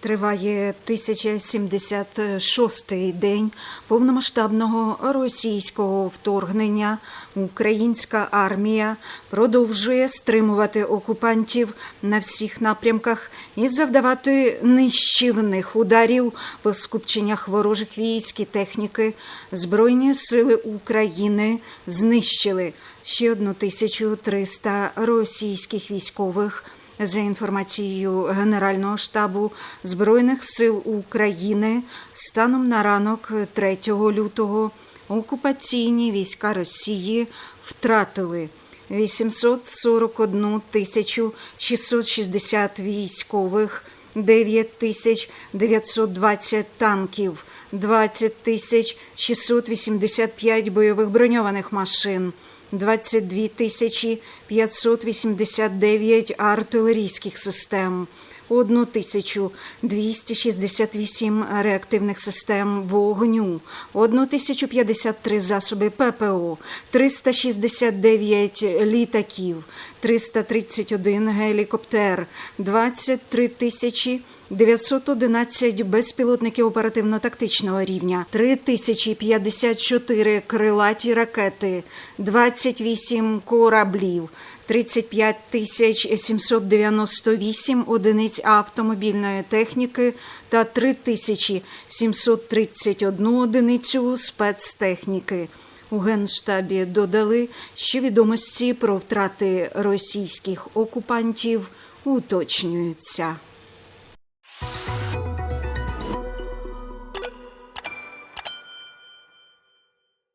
Триває 1076-й день повномасштабного російського вторгнення. Українська армія продовжує стримувати окупантів на всіх напрямках і завдавати нищівних ударів по скупченнях ворожих військ і техніки. Збройні сили України знищили ще 1300 російських військових. За інформацією Генерального штабу Збройних сил України, станом на ранок 3 лютого окупаційні війська Росії втратили 841 тисячу 660 військових, 9 тисяч 920 танків, 20 тисяч 685 бойових броньованих машин. 22 тисячі 589 артилерійських систем, 1 тисячу 268 реактивних систем вогню, 1 тисячу 53 засоби ППО, 369 літаків, 331 гелікоптер, 23 тисячі 911 безпілотників оперативно-тактичного рівня, 3054 крилаті ракети, 28 кораблів, 35 тисяч 798 одиниць автомобільної техніки та 3 тисячі 731 одиницю спецтехніки. У Генштабі додали, що відомості про втрати російських окупантів уточнюються.